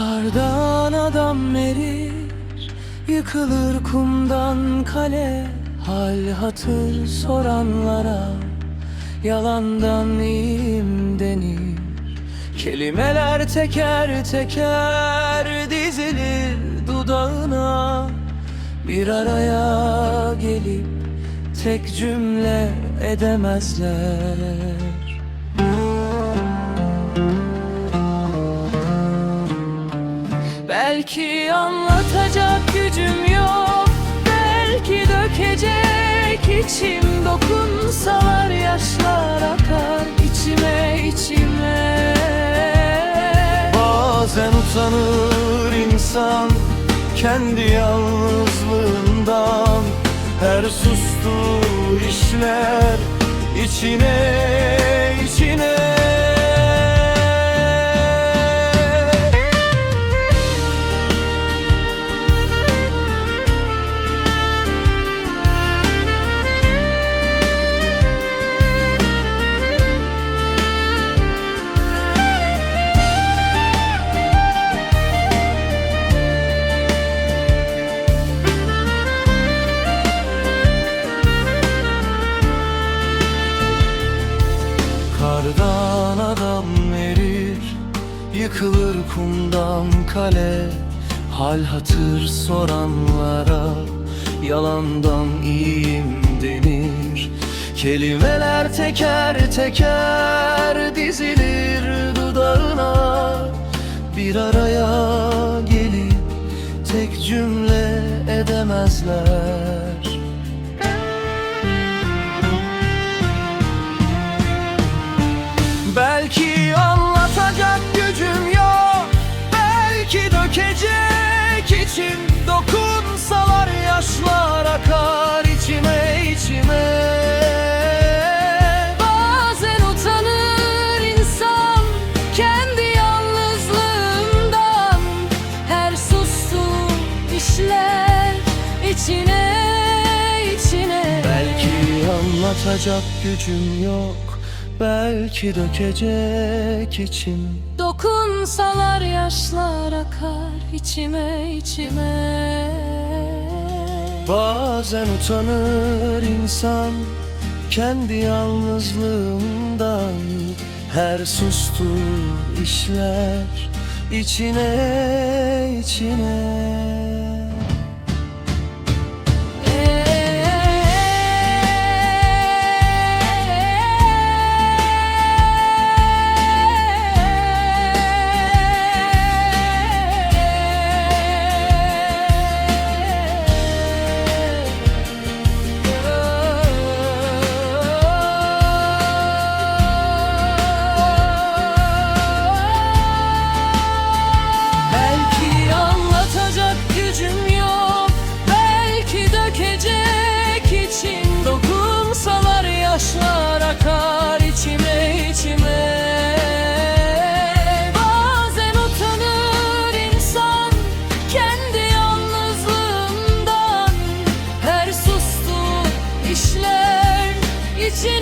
Kardan adam erir Yıkılır kumdan kale. Hal hatır soranlara Yalandan iyiyim denir. Kelimeler teker teker dizilir dudağına. Bir araya gelip tek cümle edemezler Belki anlatacak gücüm yok Belki dökecek içim. Dokunsalar yaşlar akar içime içime. Bazen utanır insan Kendi yalnızlığından. Her sustuğu işler içine Kardan adam erir Yıkılır kumdan kale. Hal hatır soranlara Yalandan iyiyim denir. Kelimeler teker teker dizilir dudağına. Bir araya gelip tek cümle edemezler Belki dökecek içim Dokunsalar yaşlar akar içime içime. Bazen utanır insan kendi yalnızlığından. Her sustuğu işler içine içine. Belki anlatacak gücüm yok Belki dökecek içim. Dokunsalar yaşlar akar içime içime. Bazen utanır insan kendi yalnızlığından. Her sustuğu işler içine içine yalnızlığından